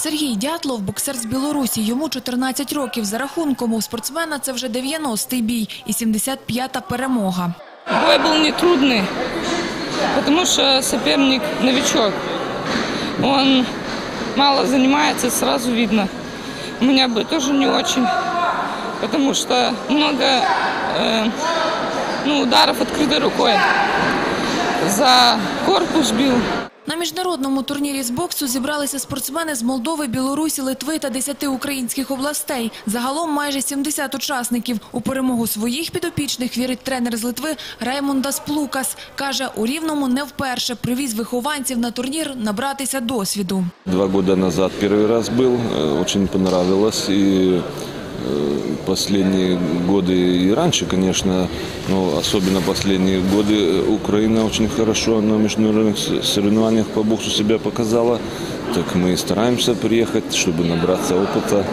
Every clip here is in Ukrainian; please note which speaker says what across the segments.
Speaker 1: Сергій Дятлов – боксер з Білорусі. Йому 14 років. За рахунком у спортсмена це вже 90-й бій і 75-та перемога.
Speaker 2: Бой был нетрудный, потому что соперник новичок. Он мало занимается, сразу видно. У меня бы тоже не очень, потому что много э, ну, ударов открытой рукой. За корпус бил.
Speaker 1: На міжнародному турнірі з боксу зібралися спортсмени з Молдови, Білорусі, Литви та 10 українських областей. Загалом майже 70 учасників. У перемогу своїх підопічних вірить тренер з Литви Раймондас Плукас. Каже, у Рівному не вперше привіз вихованців на турнір набратися досвіду.
Speaker 3: Два года назад первый раз был, э, очень понравилось. Э, последние годы и раньше, конечно, но особенно последние годы э, Украина очень хорошо на международных соревнованиях по боксу себя показала. Так мы стараемся приехать, чтобы набраться опыта,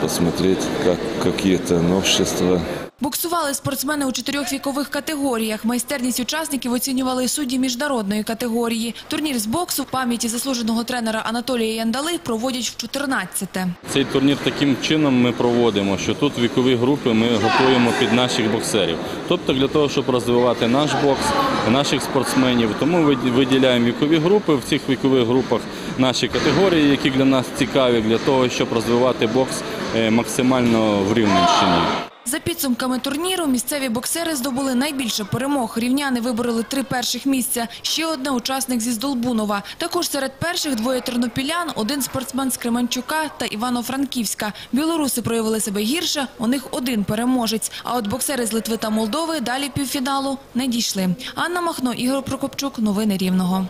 Speaker 3: посмотреть, как, какие это новшества.
Speaker 1: Боксували спортсмени у чотирьох вікових категоріях. Майстерність учасників оцінювали судді міжнародної категорії. Турнір з боксу в пам'яті заслуженого тренера Анатолія Яндали проводять в 14-те.
Speaker 4: Цей турнір таким чином ми проводимо, що тут вікові групи ми готуємо під наших боксерів. Тобто для того, щоб розвивати наш бокс, наших спортсменів, тому виді- виділяємо вікові групи в цих вікових групах наші категорії, які для нас цікаві, для того, щоб розвивати бокс е, максимально в Рівненщині.
Speaker 1: За підсумками турніру місцеві боксери здобули найбільше перемог. Рівняни вибороли три перших місця. Ще одне учасник зі Здолбунова. Також серед перших двоє тернопілян, один спортсмен з Кременчука та Івано-Франківська. Білоруси проявили себе гірше, у них один переможець. А от боксери з Литви та Молдови далі півфіналу не дійшли. Анна Махно, Ігор Прокопчук. Новини Рівного.